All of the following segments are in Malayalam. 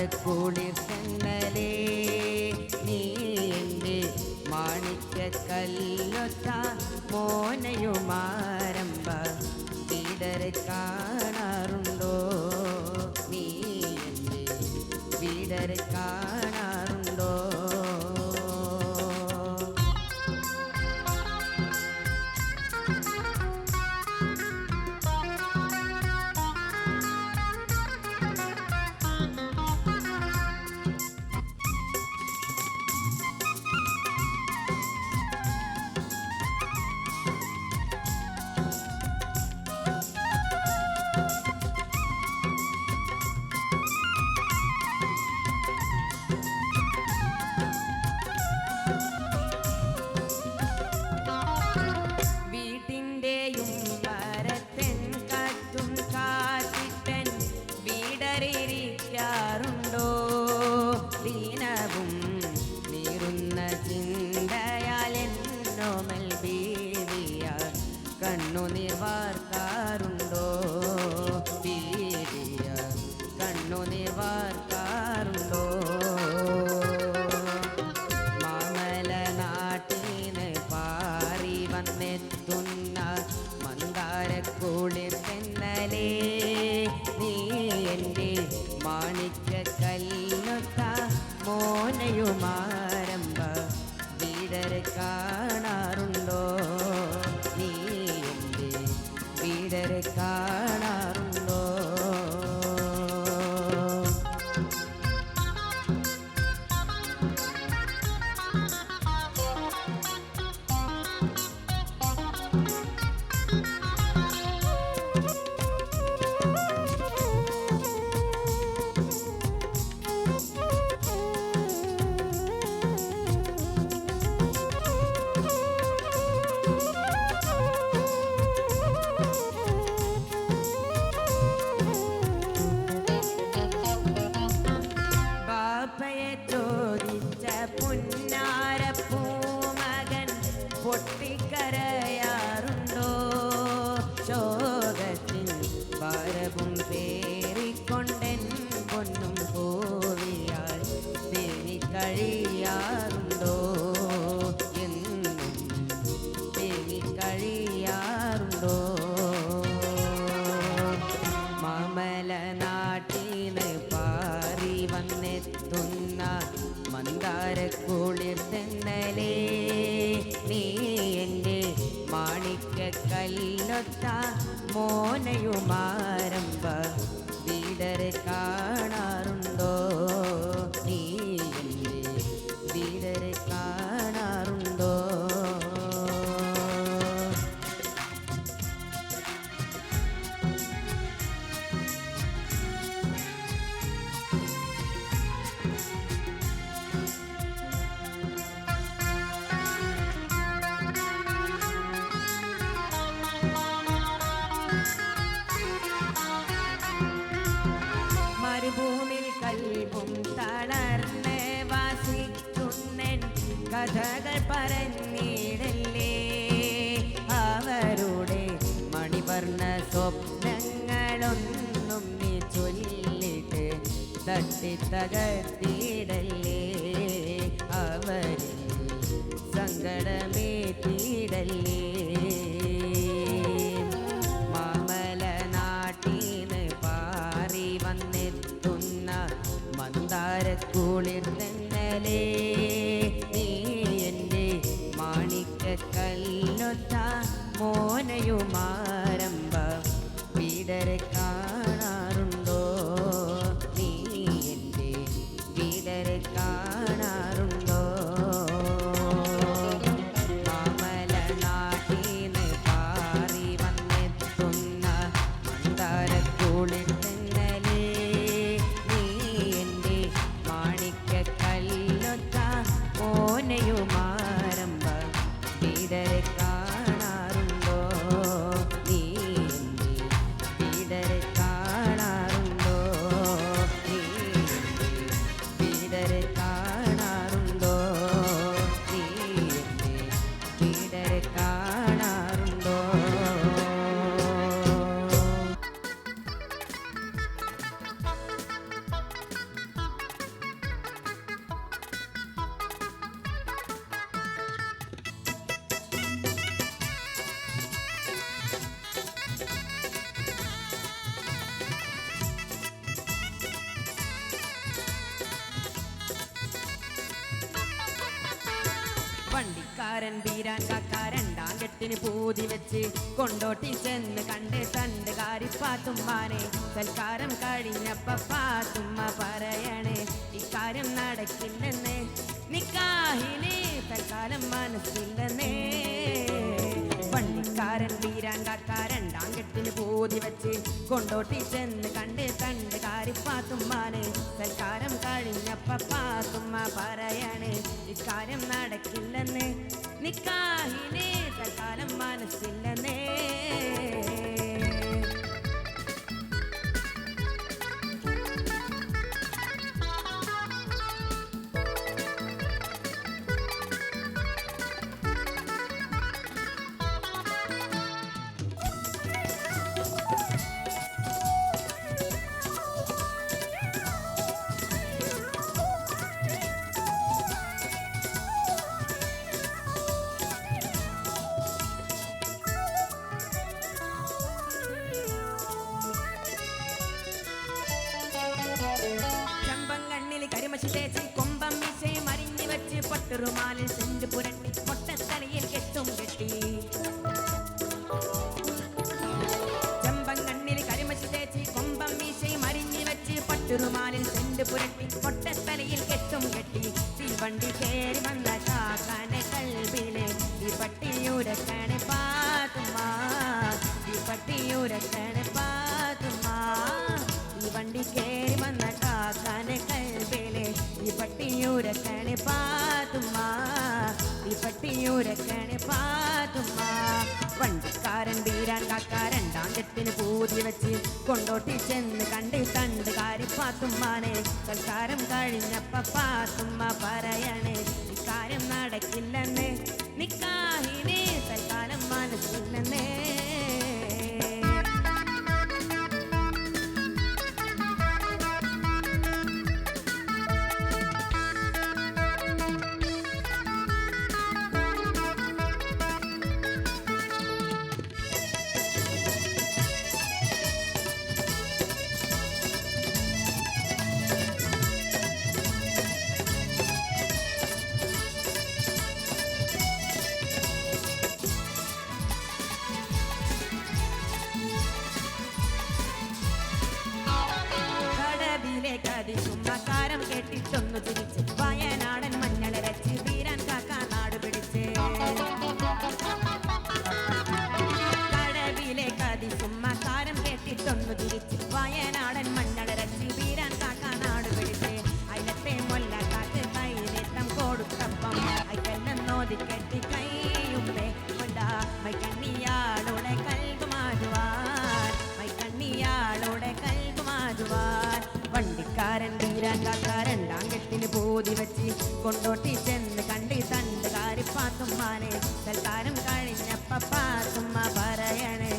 പാടക്കുളിർ കണ്ണലേ നീ എന്റെ മാണിക്കല്ലൊത്ത മോനയുമാരംഭ. ഇടരക്കാ വന്നെത്തുന്ന മന്ദാര മന്ദാരക്കൂളിൽ തെന്നലേ നീ എന്റെ മാണിക്ക കല്ലൊത്ത മോനയുമാരംഭ വീടരെ കാണാറുണ്ട്. കഥകൾ പറഞ്ഞിടല്ലേ അവരുടെ മണിവർണ സ്വപ്നങ്ങളൊന്നും നീ ചൊല്ലിട്ട് തട്ടിത്തകർത്തിയിടല്ലേ അവരിൽ സങ്കടമേറ്റിയിടല്ലേ கிடக்கா പൂന്തോട്ടി ചെന്ന് കണ്ട് തണ്ട് കാരിപ്പാത്തുമ്മാനെ സൽക്കാരം കഴിഞ്ഞപ്പ പാത്തുമ്മ പറയണേ ഇക്കാര്യം നടക്കില്ലെന്നേ. നിക്കാഹിനെ തൽക്കാലം മനസ്സില്ലെന്നേ. പള്ളിക്കാരൻ രണ്ടാം കെട്ടിന് പൂതി വെച്ച് കൊണ്ടോട്ടി ചെന്ന് കണ്ട് തണ്ട് കാരിപ്പാത്തുമ്മാനെ തൽക്കാലം കഴിഞ്ഞപ്പ പാത്തുമ്മ പറയണേ ഇക്കാര്യം നടക്കില്ലെന്നേ. നിക്കാഹിനെ തൽക്കാലം മനസ്സില്ലെന്നേ. பெருமாளே சென்று புரண்டு കാക്ക രണ്ടാം കെട്ടിന് പൂതി വെച്ച് കൊണ്ടോട്ടി ചെന്ന് കണ്ട് കണ്ട് കാരിപ്പാത്തുമ്മാനെ തൽക്കാരം കഴിഞ്ഞപ്പ പാത്തുമ്മ പറയണേ ഇക്കാര്യം നടക്കില്ലെന്ന് നിക്കാഹിനെ ഊതി വെച്ച് കൊണ്ടോട്ടി ചെന്ന് കണ്ടി തണ്ട് കാരിപ്പാത്തുമ്മാനെ സൽത്താനം കഴിഞ്ഞപ്പ പാത്തുമ്മ പറയണേ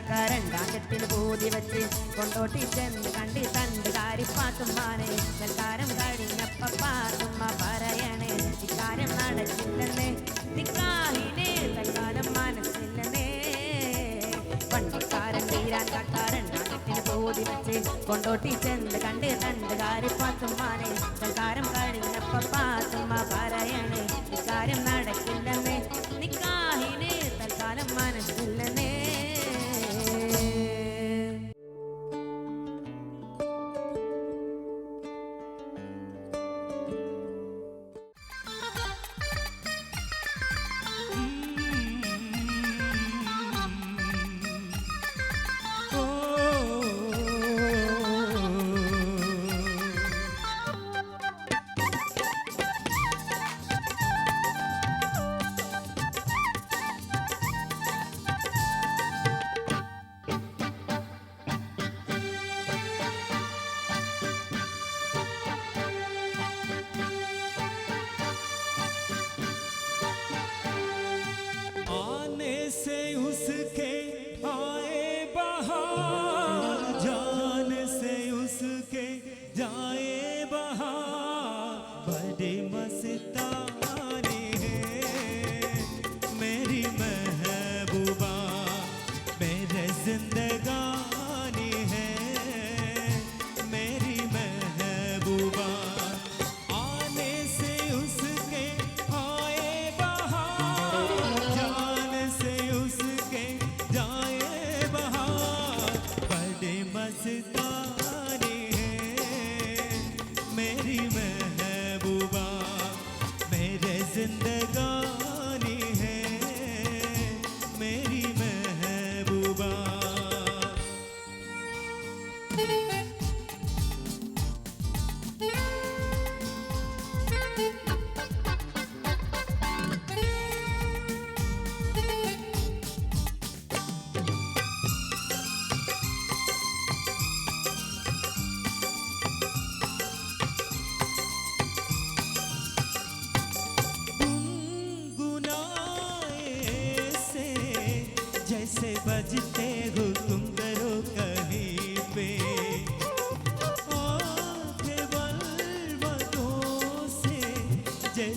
കച്ചവടക്കാരൻ കാറ്റത്തിൽ പൂതി വെച്ച് കൊണ്ടോട്ടി ചെന്ന് കണ്ടി തണ്ട് കാരിപ്പാത്തുമ്മാനെ സൽക്കാരം കഴിഞ്ഞപ്പ പാത്തുമ്മ പറയണേ ഇക്കാര്യം നടക്കില്ലെന്നേ. നിക്കാഹിനെ തൽക്കാലം മനസ്സില്ലെന്നേ. പണ്ടിക്കാരൻ തീരാൻ കക്കാരൻ കാറ്റത്തിൽ പൂതി വെച്ച് കൊണ്ടോട്ടി ചെന്ന് കണ്ട് തണ്ട് കാരിപ്പാത്തുമ്മാനെ സൽക്കാരം കഴിഞ്ഞപ്പ പാത്തുമ്മ പറയണേ ഇക്കാര്യം നടക്കില്ലെന്നേ. നിക്കാഹിനെ തൽക്കാലം മനസ്സിൽ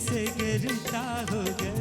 से गिरता हो गया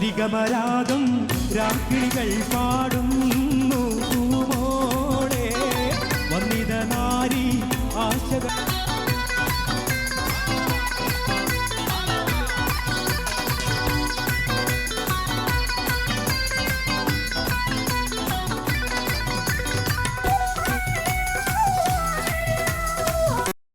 സരിഗമരാഗം രാത്രികൾ പാടുന്നു